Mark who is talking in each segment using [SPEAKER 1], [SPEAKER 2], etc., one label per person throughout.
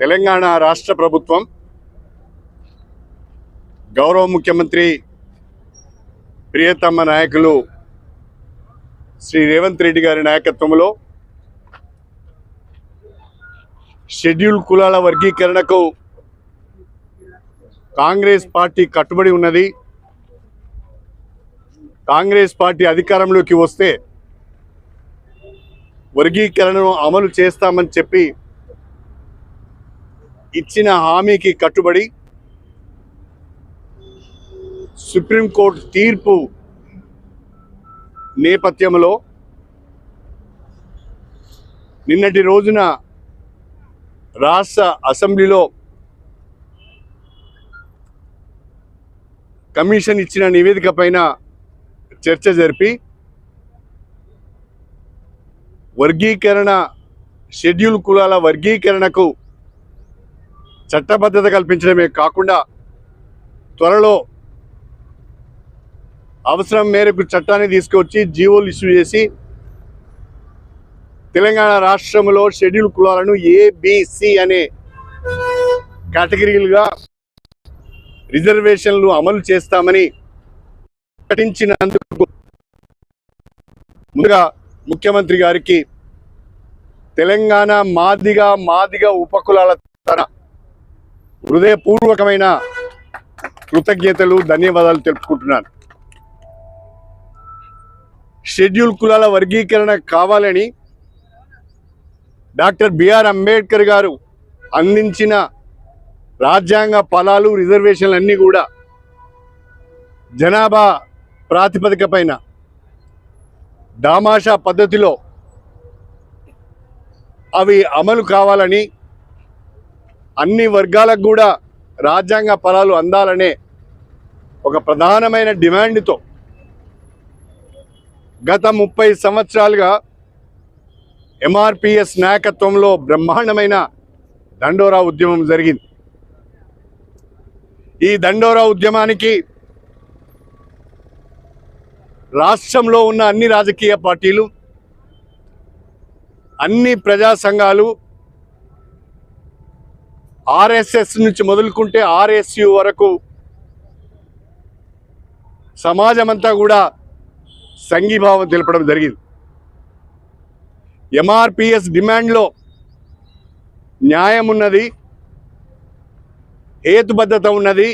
[SPEAKER 1] తెలంగాణ రాష్ట్ర ప్రభుత్వం గౌరవ ముఖ్యమంత్రి ప్రియతమ నాయకులు శ్రీ రేవంత్ రెడ్డి గారి నాయకత్వంలో షెడ్యూల్ కులాల వర్గీకరణకు కాంగ్రెస్ పార్టీ కట్టుబడి ఉన్నది. కాంగ్రెస్ పార్టీ అధికారంలోకి వస్తే వర్గీకరణను అమలు చేస్తామని చెప్పి ఇచ్చిన హామీకి కట్టుబడి సుప్రీంకోర్టు తీర్పు నేపథ్యంలో నిన్నటి రోజున రాష్ట్ర అసెంబ్లీలో కమిషన్ ఇచ్చిన నివేదిక పైన చర్చ జరిపి వర్గీకరణ షెడ్యూల్ కులాల వర్గీకరణకు చట్టబద్ధత కల్పించడమే కాకుండా త్వరలో అవసరం మేరకు చట్టాన్ని తీసుకొచ్చి జీవోలు ఇష్యూ చేసి తెలంగాణ రాష్ట్రంలో షెడ్యూల్ కులాలను ఏబిసి అనే కేటగిరీలుగా రిజర్వేషన్లు అమలు చేస్తామని ప్రకటించినందుకు ముందుగా ముఖ్యమంత్రి గారికి తెలంగాణ మాదిగ మాదిగా ఉపకులాల తన హృదయపూర్వకమైన కృతజ్ఞతలు ధన్యవాదాలు తెలుపుకుంటున్నాను. షెడ్యూల్ కులాల వర్గీకరణ కావాలని డాక్టర్ బిఆర్ అంబేద్కర్ గారు అందించిన రాజ్యాంగ ఫలాలు రిజర్వేషన్లన్నీ కూడా జనాభా ప్రాతిపదిక పైన దామాషా పద్ధతిలో అవి అమలు కావాలని అన్ని వర్గాలకు కూడా రాజ్యాంగ ఫలాలు అందాలనే ఒక ప్రధానమైన డిమాండ్తో గత ముప్పై సంవత్సరాలుగా ఎంఆర్పిఎస్ నాయకత్వంలో బ్రహ్మాండమైన దండోరా ఉద్యమం జరిగింది. ఈ దండోరా ఉద్యమానికి రాష్ట్రంలో ఉన్న అన్ని రాజకీయ పార్టీలు అన్ని ప్రజా సంఘాలు ఆర్ఎస్ఎస్ నుంచి మొదలుకుంటే ఆర్ఎస్యు వరకు సమాజమంతా కూడా సంఘీభావం తెలపడం జరిగింది. ఎంఆర్పిఎస్ డిమాండ్లో న్యాయం ఉన్నది హేతుబద్ధత ఉన్నది.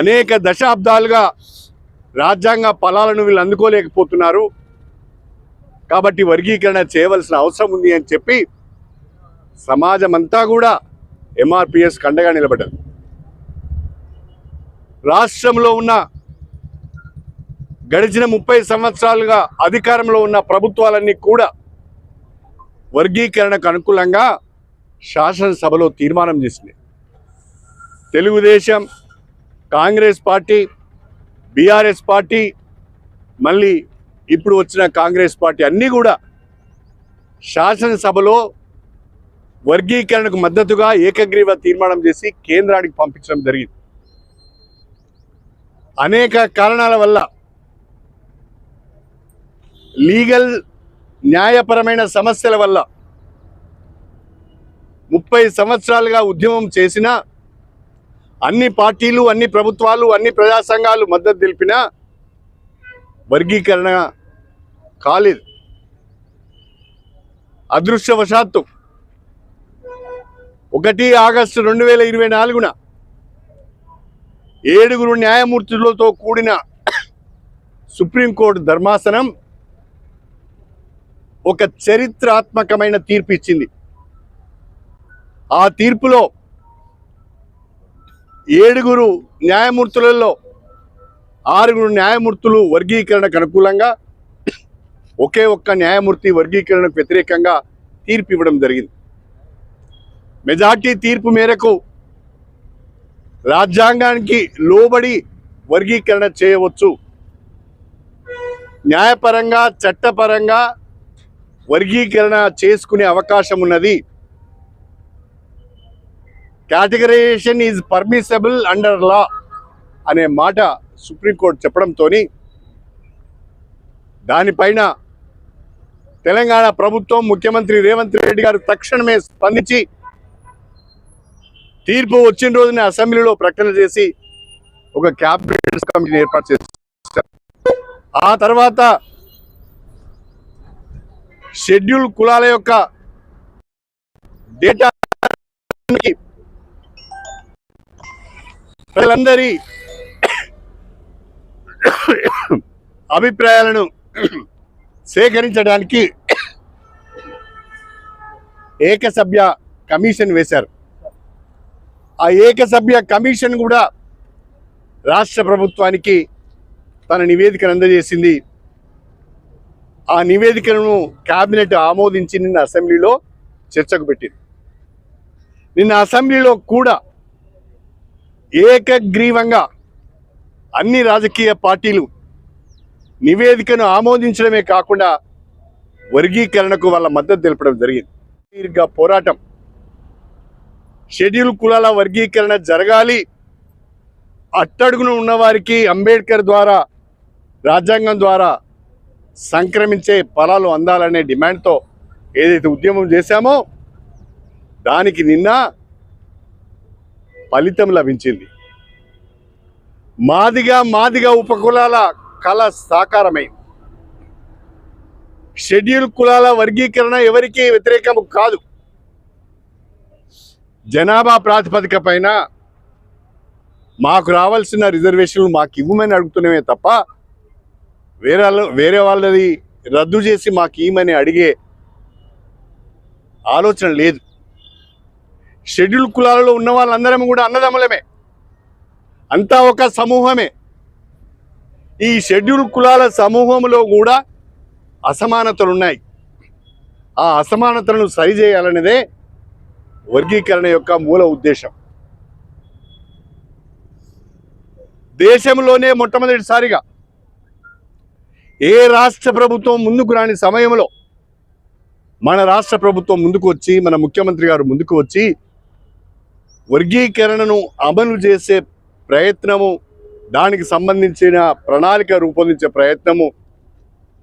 [SPEAKER 1] అనేక దశాబ్దాలుగా రాజ్యాంగ ఫలాలను వీళ్ళు అందుకోలేకపోతున్నారు. కాబట్టి వర్గీకరణ చేయవలసిన అవసరం ఉంది అని చెప్పి సమాజం అంతా కూడా ఎంఆర్పిఎస్ కండగా నిలబడ్డది. రాష్ట్రంలో ఉన్న గడిచిన ముప్పై సంవత్సరాలుగా అధికారంలో ఉన్న ప్రభుత్వాలన్నీ కూడా వర్గీకరణకు అనుకూలంగా శాసనసభలో తీర్మానం చేసింది. Telugu Desam Congress party BRS party మళ్ళీ ఇప్పుడు వచ్చిన కాంగ్రెస్ పార్టీ అన్నీ కూడా శాసనసభలో వర్గీకరణకు మద్దతుగా ఏకగ్రీవ తీర్మానం చేసి కేంద్రానికి పంపించడం జరిగింది. అనేక కారణాల వల్ల లీగల్ న్యాయపరమైన సమస్యల వల్ల ముప్పై సంవత్సరాలుగా ఉద్యమం చేసిన అన్ని పార్టీలు అన్ని ప్రభుత్వాలు అన్ని ప్రజా సంఘాలు మద్దతు తెలిపినా వర్గీకరణ కాలేదు. అదృశ్యవశాత్తు ఒకటి ఆగస్టు రెండు వేల ఇరవై నాలుగున ఏడుగురు న్యాయమూర్తులతో కూడిన సుప్రీంకోర్టు ధర్మాసనం ఒక చరిత్రాత్మకమైన తీర్పు ఇచ్చింది. ఆ తీర్పులో ఏడుగురు న్యాయమూర్తులలో ఆరుగురు న్యాయమూర్తులు వర్గీకరణకు అనుకూలంగా ఒకే ఒక్క న్యాయమూర్తి వర్గీకరణకు వ్యతిరేకంగా తీర్పు ఇవ్వడం జరిగింది. మెజార్టీ తీర్పు మేరకు రాజ్యాంగానికి లోబడి వర్గీకరణ చేయవచ్చు. న్యాయపరంగా చట్టపరంగా వర్గీకరణ చేసుకునే అవకాశం ఉన్నది. Categorisation is permissible under law అనే మాట సుప్రీంకోర్టు చెప్పడంతో దానిపైన తెలంగాణ ప్రభుత్వం ముఖ్యమంత్రి రేవంత్ రెడ్డి గారు తక్షణమే స్పందించి తీర్పు వచ్చిన రోజున అసెంబ్లీలో ప్రకటన చేసి ఒక క్యాబినెట్ కమిటీని ఏర్పాటు చేశారు. ఆ తర్వాత షెడ్యూల్ కులాల యొక్క డేటా ప్రజలందరి అభిప్రాయాలను సేకరించడానికి ఏకసభ్య కమిషన్ వేశారు. ఆ ఏకసభ్య కమిషన్ కూడా రాష్ట్ర ప్రభుత్వానికి తన నివేదికను అందజేసింది. ఆ నివేదికను కేబినెట్ ఆమోదించి నిన్న అసెంబ్లీలో చర్చకు పెట్టింది. నిన్న అసెంబ్లీలో కూడా ఏకగ్రీవంగా అన్ని రాజకీయ పార్టీలు నివేదికను ఆమోదించడమే కాకుండా వర్గీకరణకు వాళ్ళ మద్దతు తెలపడం జరిగింది. దీర్ఘ పోరాటం షెడ్యూల్ కులాల వర్గీకరణ జరగాలి. అట్టడుగున ఉన్నవారికి అంబేద్కర్ ద్వారా రాజ్యాంగం ద్వారా సంక్రమించే ఫలాలు అందాలనే డిమాండ్తో ఏదైతే ఉద్యమం చేశామో దానికి నిన్న ఫలితం లభించింది. మాదిగా మాదిగా ఉపకులాల కళ సాకారమైంది. షెడ్యూల్ కులాల వర్గీకరణ ఎవరికీ వ్యతిరేకం కాదు. జనాభా ప్రాతిపదిక పైన మాకు రావాల్సిన రిజర్వేషన్లు మాకు ఇవ్వమని అడుగుతున్నామే తప్ప వేరే వేరే వాళ్ళది రద్దు చేసి మాకు ఇవ్వమని అడిగే ఆలోచన లేదు. షెడ్యూల్ కులాలలో ఉన్న వాళ్ళందరం కూడా అన్నదమ్ములమే. అంతా ఒక సమూహమే. ఈ షెడ్యూల్ కులాల సమూహంలో కూడా అసమానతలు ఉన్నాయి. ఆ అసమానతలను సరిచేయాలనేదే వర్గీకరణ యొక్క మూల ఉద్దేశం. దేశంలోనే మొట్టమొదటిసారిగా ఏ రాష్ట్ర ప్రభుత్వం ముందుకు రాని సమయంలో మన రాష్ట్ర ప్రభుత్వం ముందుకు వచ్చి మన ముఖ్యమంత్రి గారు ముందుకు వచ్చి వర్గీకరణను అమలు చేసే ప్రయత్నము దానికి సంబంధించిన ప్రణాళిక రూపొందించే ప్రయత్నము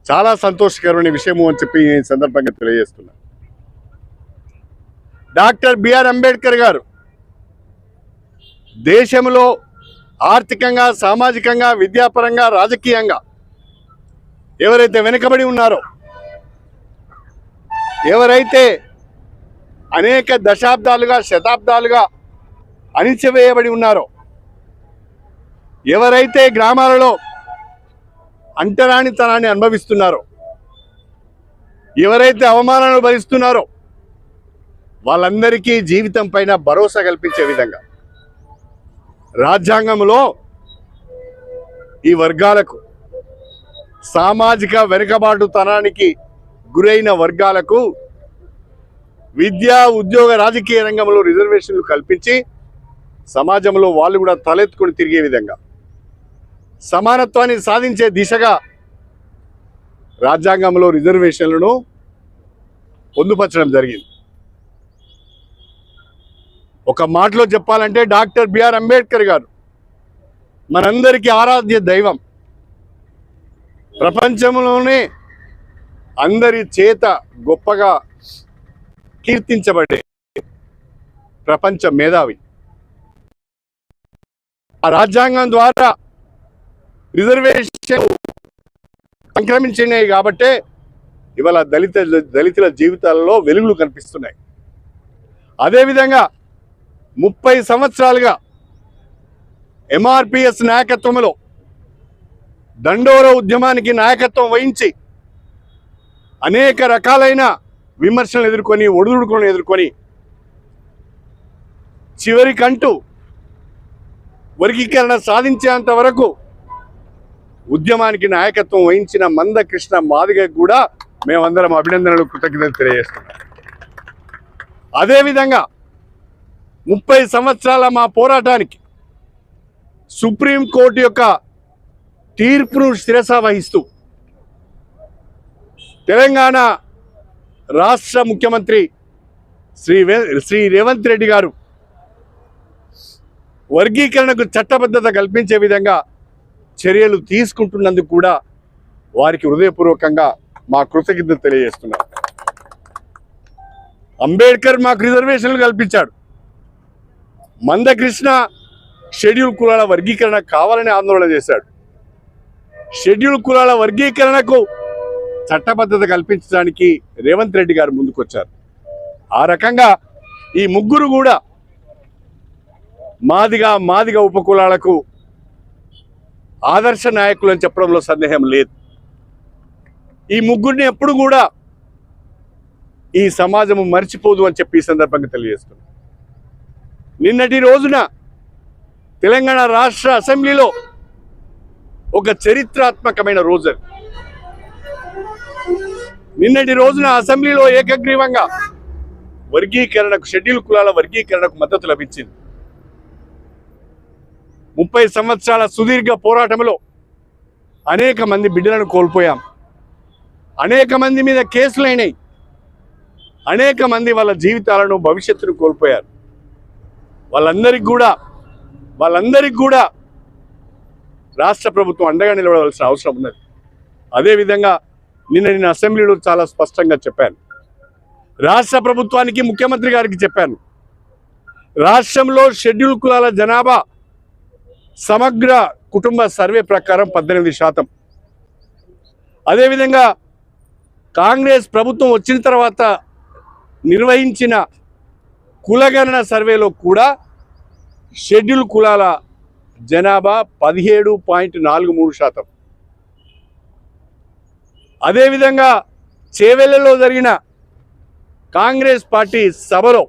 [SPEAKER 1] చాలా సంతోషకరమైన విషయము అని చెప్పి ఈ సందర్భంగా తెలియజేస్తున్నాను. డాక్టర్ బిఆర్ అంబేద్కర్ గారు. దేశంలో ఆర్థికంగా సామాజికంగా విద్యాపరంగా రాజకీయంగా ఎవరైతే వెనుకబడి ఉన్నారో ఎవరైతే అనేక దశాబ్దాలుగా శతాబ్దాలుగా అణిచివేయబడి ఉన్నారో ఎవరైతే గ్రామాలలో అంటరానితనాన్ని అనుభవిస్తున్నారో ఎవరైతే అవమానాలు భరిస్తున్నారో వాళ్ళందరికీ జీవితం పైన భరోసా కల్పించే విధంగా. రాజ్యాంగంలో ఈ వర్గాలకు సామాజిక వెనుకబాటుతనానికి గురైన వర్గాలకు విద్యా ఉద్యోగ రాజకీయ రంగంలో రిజర్వేషన్లు కల్పించి సమాజంలో వాళ్ళు కూడా తలెత్తుకొని తిరిగే విధంగా. సమానత్వాన్ని సాధించే దిశగా రాజ్యాంగంలో రిజర్వేషన్లను పొందుపరచడం జరిగింది. ఒక మాటలో చెప్పాలంటే డాక్టర్ బిఆర్ అంబేద్కర్ గారు మనందరికీ ఆరాధ్య దైవం. ప్రపంచంలోనే అందరి చేత గొప్పగా కీర్తించబడే ప్రపంచ మేధావి. ఆ రాజ్యాంగం ద్వారా రిజర్వేషన్ సంక్రమించినాయి కాబట్టే ఇవాళ దళిత దళితుల జీవితాలలో వెలుగులు కనిపిస్తున్నాయి. అదేవిధంగా ముప్పై సంవత్సరాలుగా ఎంఆర్పిఎస్ నాయకత్వంలో దండోర ఉద్యమానికి నాయకత్వం వహించి అనేక రకాలైన విమర్శలను ఎదుర్కొని ఒడిదుడుకులను ఎదుర్కొని చివరికంటూ వర్గీకరణ సాధించేంత వరకు ఉద్యమానికి నాయకత్వం వహించిన మందకృష్ణ మాదిగ కూడా మేమందరం అభినందనలు కృతజ్ఞతలు తెలియజేస్తున్నాం. అదేవిధంగా ముప్పై సంవత్సరాల మా పోరాటానికి సుప్రీంకోర్టు యొక్క తీర్పును శిరస వహిస్తూ తెలంగాణ రాష్ట్ర ముఖ్యమంత్రి శ్రీ వే- శ్రీ రేవంత్ రెడ్డి గారు వర్గీకరణకు చట్టబద్ధత కల్పించే విధంగా చర్యలు తీసుకుంటున్నందుకు కూడా వారికి హృదయపూర్వకంగా మా కృతజ్ఞతలు తెలియజేస్తున్నాం. అంబేద్కర్ మాకు రిజర్వేషన్లు కల్పించాడు. మందకృష్ణ షెడ్యూల్ కులాల వర్గీకరణ కావాలని ఆందోళన చేశాడు. షెడ్యూల్ కులాల వర్గీకరణకు చట్టబద్ధత కల్పించడానికి రేవంత్ రెడ్డి గారు ముందుకొచ్చారు. ఆ రకంగా ఈ ముగ్గురు కూడా మాదిగా మాదిగా ఉపకులాలకు ఆదర్శ నాయకులు అని చెప్పడంలో సందేహం లేదు. ఈ ముగ్గురిని ఎప్పుడు కూడా ఈ సమాజము మర్చిపోదు అని చెప్పి ఈ సందర్భంగా తెలియజేస్తున్నాను నిన్నటి రోజున తెలంగాణ రాష్ట్ర అసెంబ్లీలో ఒక చరిత్రాత్మకమైన రోజు నిన్నటి రోజున అసెంబ్లీలో ఏకగ్రీవంగా వర్గీకరణకు షెడ్యూల్ కులాల వర్గీకరణకు మద్దతు లభించింది. ముప్పై సంవత్సరాల సుదీర్ఘ పోరాటంలో అనేక మంది బిడ్డలను కోల్పోయాం. అనేక మంది మీద కేసులైనాయి అనేక మంది వాళ్ళ జీవితాలను భవిష్యత్తును కోల్పోయారు. వాళ్ళందరికీ కూడా వాళ్ళందరికీ కూడా రాష్ట్ర ప్రభుత్వం అండగా నిలబడవలసిన అవసరం ఉన్నది. అదేవిధంగా నిన్న నేను అసెంబ్లీలో చాలా స్పష్టంగా చెప్పాను. రాష్ట్ర ప్రభుత్వానికి ముఖ్యమంత్రి గారికి చెప్పాను. రాష్ట్రంలో షెడ్యూల్ కులాల జనాభా సమగ్ర కుటుంబ సర్వే ప్రకారం పద్దెనిమిది శాతం. అదేవిధంగా కాంగ్రెస్ ప్రభుత్వం వచ్చిన తర్వాత నిర్వహించిన కులగణన సర్వేలో కూడా షెడ్యూల్ కులాల జనాభా పదిహేడు పాయింట్ నాలుగు మూడు శాతం. అదేవిధంగా చేవెళ్ళలో జరిగిన కాంగ్రెస్ పార్టీ సభలో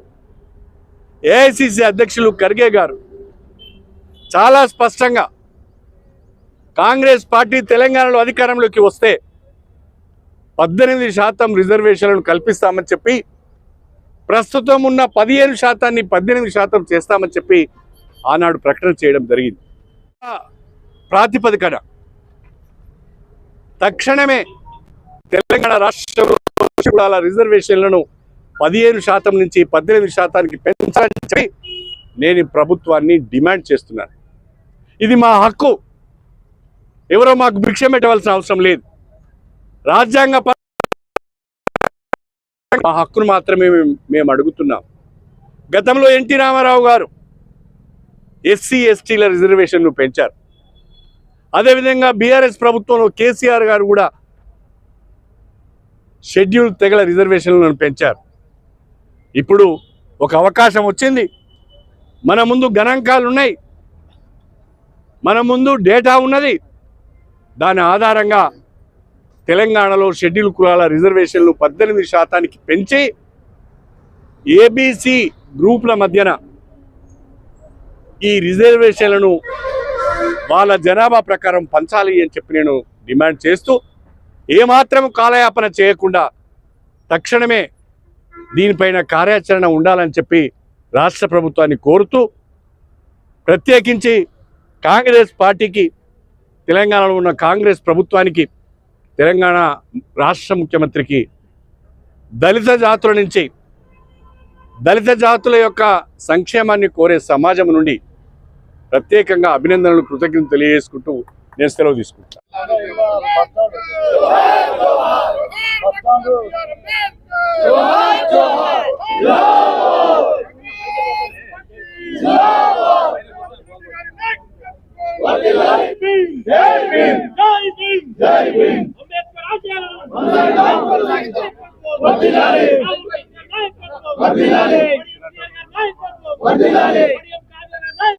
[SPEAKER 1] ఏఐసిసి అధ్యక్షులు ఖర్గే గారు చాలా స్పష్టంగా కాంగ్రెస్ పార్టీ తెలంగాణలో అధికారంలోకి వస్తే పద్దెనిమిది శాతం రిజర్వేషన్లను కల్పిస్తామని చెప్పి ప్రస్తుతం ఉన్న పదిహేను శాతాన్ని పద్దెనిమిది శాతం చేస్తామని చెప్పి ఆనాడు ప్రకటన చేయడం జరిగింది. ప్రాతిపదికన తక్షణమే తెలంగాణ రాష్ట్రాల రిజర్వేషన్లను పదిహేను శాతం నుంచి పద్దెనిమిది శాతానికి పెంచాలని చెప్పి నేను ప్రభుత్వాన్ని డిమాండ్ చేస్తున్నాను. ఇది మా హక్కు. ఎవరో మాకు భిక్ష పెట్టవలసిన అవసరం లేదు. రాజ్యాంగ ఆ మా హక్కును మాత్రమే మేము మేము అడుగుతున్నాం. గతంలో ఎన్టీ రామారావు గారు ఎస్సీ ఎస్టీల రిజర్వేషన్లు పెంచారు. అదేవిధంగా బీఆర్ఎస్ ప్రభుత్వంలో కేసీఆర్ గారు కూడా షెడ్యూల్ తెగల రిజర్వేషన్లను పెంచారు. ఇప్పుడు ఒక అవకాశం వచ్చింది. మన ముందు గణాంకాలు ఉన్నాయి. మన ముందు డేటా ఉన్నది. దాని ఆధారంగా తెలంగాణలో షెడ్యూల్ కులాల రిజర్వేషన్లు పద్దెనిమిది శాతానికి పెంచి ఏబీసీ గ్రూపుల మధ్యన ఈ రిజర్వేషన్లను వాళ్ళ జనాభా ప్రకారం పంచాలి అని చెప్పి నేను డిమాండ్ చేస్తూ ఏమాత్రం కాలయాపన చేయకుండా తక్షణమే దీనిపైన కార్యాచరణ ఉండాలని చెప్పి రాష్ట్ర ప్రభుత్వాన్ని కోరుతూ ప్రత్యేకించి కాంగ్రెస్ పార్టీకి తెలంగాణలో ఉన్న కాంగ్రెస్ ప్రభుత్వానికి తెలంగాణ రాష్ట్ర ముఖ్యమంత్రికి దళిత జాతుల నుంచి దళిత జాతుల యొక్క సంక్షేమాన్ని కోరే సమాజం నుండి ప్రత్యేకంగా అభినందనలు కృతజ్ఞతలు తెలియజేసుకుంటూ నేను సెలవు తీసుకుంటాను
[SPEAKER 2] వర్ధిల్లాలి